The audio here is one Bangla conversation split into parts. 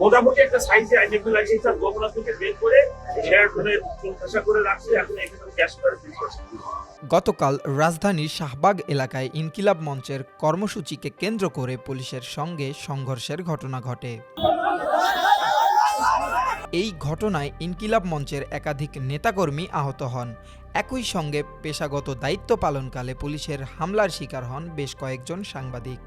মোটামুটি একটা সাইজে আইটেম লাগছে স্যার গমলা থেকে বের করে গতকাল রাজধানীর শাহবাগ এলাকায় ইনকিলাব মঞ্চের কর্মসূচিকে কেন্দ্র করে পুলিশের সঙ্গে সংঘর্ষের ঘটনা ঘটে। এই ঘটনায় ইনকিলাব মঞ্চের একাধিক নেতাকর্মী আহত হন। একই সঙ্গে পেশাগত দায়িত্ব পালনকালে পুলিশের হামলার শিকার হন বেশ কয়েকজন সাংবাদিক।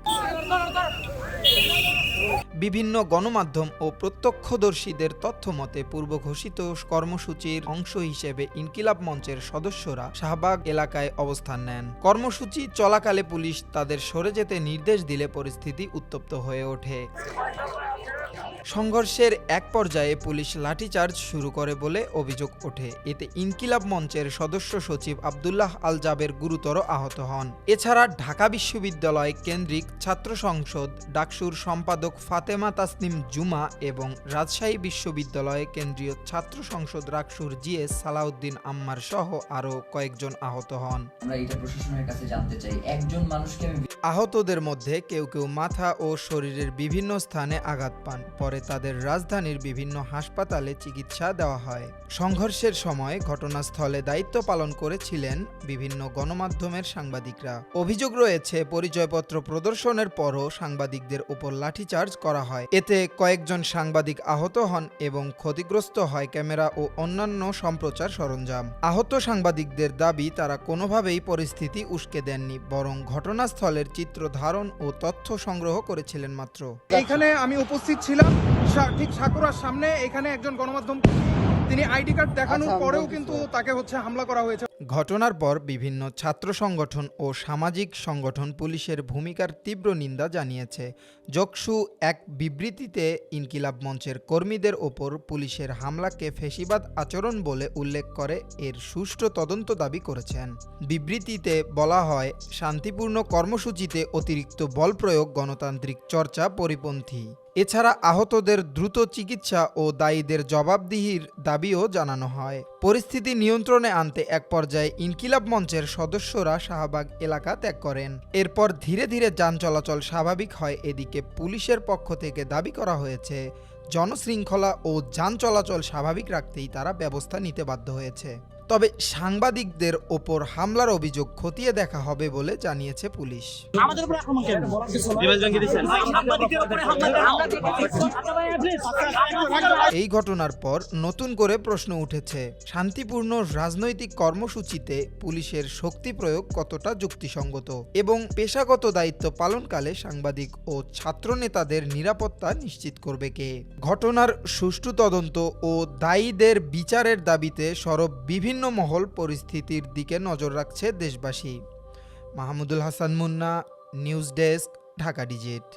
বিভিন্ন গণমাধ্যম ও প্রত্যক্ষদর্শীদের তথ্যমতে পূর্ব ঘোষিত কর্মসূচির অংশ হিসেবে ইনকিলাব মঞ্চের সদস্যরা শাহবাগ এলাকায় অবস্থান নেন। কর্মসূচি চলাকালে পুলিশ তাদের সরে যেতে নির্দেশ দিলে পরিস্থিতি উত্তপ্ত হয়ে ওঠে। সংঘর্ষের এক পর্যায়ে পুলিশ লাঠিচার্জ শুরু করে বলে অভিযোগ ওঠে। এতে ইনকিলাব মঞ্চের সদস্য সচিব আবদুল্লাহ আল জাবের গুরুতর আহত হন। এছাড়া ঢাকা বিশ্ববিদ্যালয় কেন্দ্রিক ছাত্র সংসদ ডাকসুর সম্পাদক ফাতেমা তাসনিম জুমা এবং রাজশাহী বিশ্ববিদ্যালয় কেন্দ্রীয় ছাত্র সংসদ ডাকসুর জিএস সালাউদ্দিন আম্মার সহ আরও কয়েকজন আহত হন। আমরা এটা প্রশাসনের কাছে জানতে চাই একজন মানুষকে আহতদের মধ্যে কেউ কেউ মাথা ও শরীরের বিভিন্ন স্থানে আঘাত পান। পরে তাদের রাজধানীর বিভিন্ন হাসপাতালে চিকিৎসা দেওয়া হয়। সংঘর্ষের সময় ঘটনাস্থলে দায়িত্ব পালন করেছিলেন বিভিন্ন গণমাধ্যমের সাংবাদিকরা। অভিযোগ রয়েছে, পরিচয়পত্র প্রদর্শনের পরও সাংবাদিকদের উপর লাঠিচার্জ করা হয়। এতে কয়েকজন সাংবাদিক আহত হন এবং ক্ষতিগ্রস্ত হয় ক্যামেরা ও অন্যান্য সম্প্রচার সরঞ্জাম। আহত সাংবাদিকদের দাবি, তারা কোনোভাবেই পরিস্থিতি উস্কে দেননি, বরং ঘটনাস্থলের চিত্র ধারণ ও তথ্য সংগ্রহ করেছিলেন মাত্র। এখানে আমি উপস্থিত ছিলাম। ঠিক সাকুরার সামনে এখানে একজন গণমাধ্যম তিনি আইডি কার্ড দেখানোর পরেও কিন্তু তাকে হচ্ছে হামলা করা হয়েছে। ঘটনার পর বিভিন্ন ছাত্র সংগঠন ও সামাজিক সংগঠন পুলিশের ভূমিকার তীব্র নিন্দা জানিয়েছে। জকসু এক বিবৃতিতে ইনকিলাব মঞ্চের কর্মীদের ওপর পুলিশের হামলাকে ফেসিবাদ আচরণ বলে উল্লেখ করে এর সুষ্ঠু তদন্ত দাবি করেছেন। বিবৃতিতে বলা হয় শান্তিপূর্ণ কর্মসূচিতে অতিরিক্ত বল প্রয়োগ গণতান্ত্রিক চর্চা পরিপন্থী। এছাড়া আহতদের দ্রুত চিকিৎসা ও দায়ীদের জবাবদিহির দাবিও জানানো হয়। পরিস্থিতি নিয়ন্ত্রণে আনতে এক পর্যায়ে ইনকিলাব মঞ্চের সদস্যরা শাহবাগ এলাকা ত্যাগ করেন। এরপর ধীরে ধীরে যান চলাচল স্বাভাবিক হয় এদিকে পুলিশের পক্ষ থেকে দাবি করা হয়েছে, জনশৃঙ্খলা ও যান চলাচল স্বাভাবিক রাখতেই তারা ব্যবস্থা নিতে বাধ্য হয়েছে। তবে সাংবাদিকদের ওপর হামলার অভিযোগ খতিয়ে দেখা হবে বলে জানিয়েছে পুলিশ আমাদের উপরে আক্রমণ কেন? এই ঘটনার পর নতুন করে প্রশ্ন উঠেছে শান্তিপূর্ণ রাজনৈতিক কর্মসূচিতে পুলিশের শক্তি প্রয়োগ কতটা যুক্তিসঙ্গত এবং পেশাগত দায়িত্ব পালনকালে সাংবাদিক ও ছাত্রনেতাদের নিরাপত্তা নিশ্চিত করবে কে ঘটনার সুষ্ঠু তদন্ত ও দায়ীদের বিচারের দাবিতে সরব বিভিন্ন মহল পরিস্থিতির দিকে নজর রাখছে দেশবাসী। Mahmudul Hasan Munna news desk Dhaka digit.